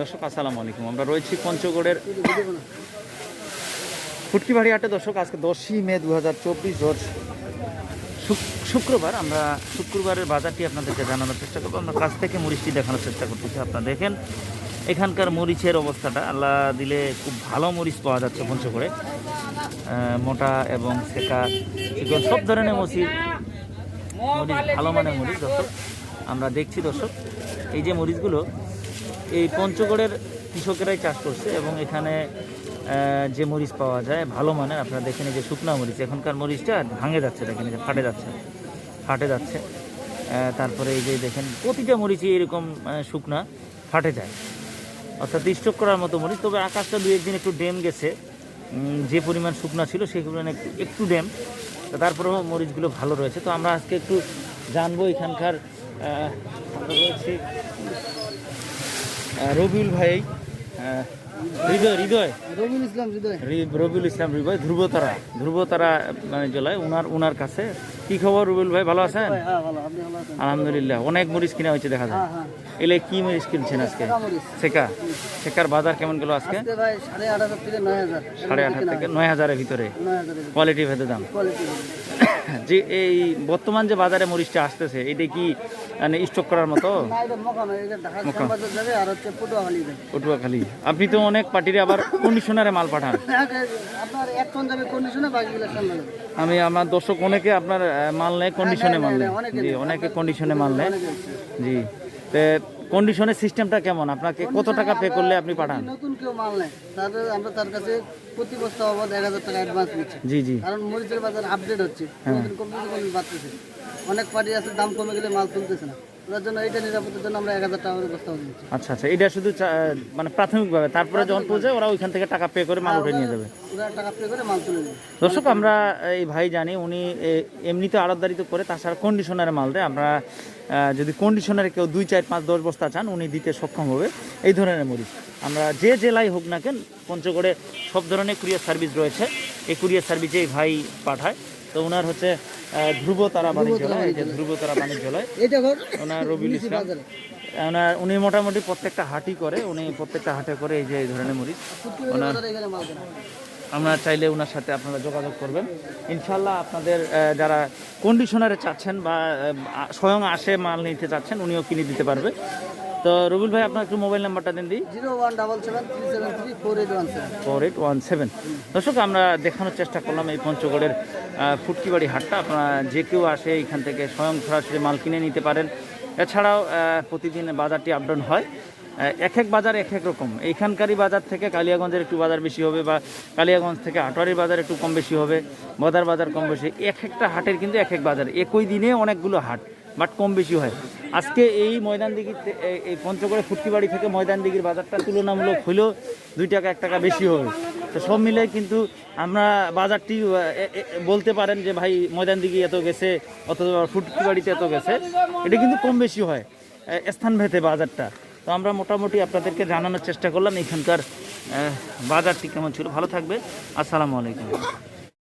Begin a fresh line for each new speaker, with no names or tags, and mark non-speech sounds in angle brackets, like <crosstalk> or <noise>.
দর্শক, আসসালামু আলাইকুম। আমরা রয়েছি পঞ্চগড়ের ফুটকিবাড়ি হাটে। দর্শক, আজকে দশই মে দু হাজার চব্বিশ শুক্রবার। আমরা শুক্রবারের বাজারটি আপনাদেরকে জানানোর চেষ্টা করব। আমরা কাছ থেকে মরিচটি দেখানোর চেষ্টা করতেছি। আপনারা দেখেন, এখানকার মরিচের অবস্থাটা। আল্লাহ দিলে খুব ভালো মরিচ পাওয়া যাচ্ছে পঞ্চগড়ে। মোটা এবং সেকা চিকন, সব ধরনের মরিচ মরিচ, ভালো মানের মরিচ। দর্শক, আমরা দেখছি দর্শক, এই যে মরিচগুলো এই পঞ্চগড়ের কৃষকেরাই চাষ করছে এবং এখানে যে মরিচ পাওয়া যায়, ভালো মানের, আপনারা দেখেন যে শুকনা মরিচ, এখনকার মরিচটা ভাঙে যাচ্ছে, দেখেন যে ফাটে যাচ্ছে ফাটে যাচ্ছে। তারপরে এই যে দেখেন, প্রতিটা মরিচই এরকম শুকনা, ফাটে যায়। অর্থাৎ স্টক করার মতো মরিচ, তবে আকাশটা দু একদিন একটু ড্যাম গেছে। যে পরিমাণ শুকনা ছিল, সেই পরিমাণে একটু- তো তারপরেও মরিচগুলো ভালো রয়েছে। তো আমরা আজকে একটু জানব এখানকার রয়েছি রবিউল ভাই হৃদয় হৃদয়।
রবিউল ইসলাম হৃদয়।
রবিউল ইসলাম হৃদয় ধ্রুবতারা। ধ্রুবতারা মানে জেলায় উনার উনার কাছে। কি খবর রবিউল ভাই ভালো আছেন?
হ্যাঁ আছেন?
আলহামদুলিল্লাহ অনেক মরিচ কিনা হয়েছে দেখা যায়।
হ্যাঁ হ্যাঁ।
এলে কি মরিচ কিনছেন আজকে? শেখা শেখার বাজার কেমন গেল আজকে?
সাড়ে আট হাজার থেকে নয়
হাজারের ভিতরে। কোয়ালিটি ভেদে দাম। <coughs> যে এই বর্তমান যে বাজারে মরিচটা আসতেছে এটা কি মানে স্টক করার মতো?
পটুয়াখালী।
আপনি তো অনেক পার্টিরে আবার কন্ডিশনারে মাল পাঠান। আমি আমার দর্শক অনেকে আপনার মাল নেয় কন্ডিশনে মাল নেয়।
অনেকে
জি অনেকে কন্ডিশনে মাল নেয়। জি। তে কন্ডিশনের সিস্টেমটা কেমন? আপনাকে কত টাকা পে করলে আপনি পাঠান?
নতুন কেউ মাল নেয় তাদের আমরা তার কাছে প্রতি বস্তা বাবদ এক হাজার টাকা অ্যাডভান্স নিচ্ছি।
জি জি।
কারণ মরিচের বাজার আপডেট হচ্ছে। অনেক পার্টি আছে দাম কমে গেলে মাল তুলতেছে না। ওটার জন্য এইটা নিরাপত্তার জন্য আমরা এক হাজার টাকা করে বস্তা দিচ্ছি।
আচ্ছা আচ্ছা এটা শুধু মানে প্রাথমিকভাবে তারপরে যখন পৌঁছায় ওরা ওইখান থেকে টাকা পে করে মাল উঠে নিয়ে যাবে।
ওরা টাকা পে করে মাল তুলে নেবে।
দর্শক আমরা এই ভাই জানি উনি এমনিতে আড়তদারিত করে তাছাড়া কন্ডিশনারে মাল দেয় আমরা যদি কন্ডিশনারে কেউ দুই চার পাঁচ দশ বস্তা চান উনি দিতে সক্ষম হবে। এই ধরনের মরিচ আমরা যে জেলায় হোক না কেন পঞ্চগড়ে সব ধরনের কুরিয়ার সার্ভিস রয়েছে। এই কুরিয়ার সার্ভিসে এই ভাই পাঠায়। তো ওনার হচ্ছে আহ, ধ্রুবতারা বাণিজ্যালয় এই যে ধ্রুবতারা বাণিজ্যালয়
এইটা ঘর
ওনার রবিউল ইসলাম ওনার উনি মোটামুটি প্রত্যেকটা হাটই করে উনি প্রত্যেকটা হাটে করে এই যে এই ধরনের মরিচ
কেনা
আমরা চাইলে ওনার সাথে আপনারা যোগাযোগ করবেন। ইনশাল্লাহ আপনাদের যারা কন্ডিশনারে চাচ্ছেন বা স্বয়ং আসে মাল নিতে চাচ্ছেন উনিও কিনে দিতে পারবে। তো রবিল ভাই আপনার একটু মোবাইল নাম্বারটা দেন দিই
zero one double seven three seven three four eight one seven.
Four eight one seven দর্শক আমরা দেখানোর চেষ্টা করলাম এই পঞ্চগড়ের ফুটকিবাড়ি হাটটা। আপনারা যে কেউ আসে এখান থেকে স্বয়ং সরাসরি মাল কিনে নিতে পারেন। এছাড়াও প্রতিদিন বাজারটি আপডাউন হয়। এক এক বাজার এক এক রকম। এইখানকারই বাজার থেকে কালিয়াগঞ্জের একটু বাজার বেশি হবে বা কালিয়াগঞ্জ থেকে আটোয়ারির বাজার একটু কম বেশি হবে। বদার বাজার কম বেশি। এক একটা হাটের কিন্তু এক এক বাজার। একই দিনে অনেকগুলো হাট। বাট কম বেশি হয়। আজকে এই ময়দান দিঘির এই- পঞ্চগড়ে ফুটকিবাড়ি থেকে ময়দান দিঘির বাজারটা তুলনামূলক হলেও দুই টাকা, এক টাকা বেশি হবে। তো সব মিলে কিন্তু আমরা বাজারটি বলতে পারেন যে ভাই ময়দান দিঘি এত গেছে, অথবা ফুটকিবাড়িতে এত গেছে, এটা কিন্তু কম বেশি হয় স্থান ভেদে বাজারটা। তো আমরা মোটামুটি আপনাদেরকে জানানোর চেষ্টা করলাম এখানকার বাজারটি কেমন ছিল। ভালো থাকবে আসসালামু আলাইকুম।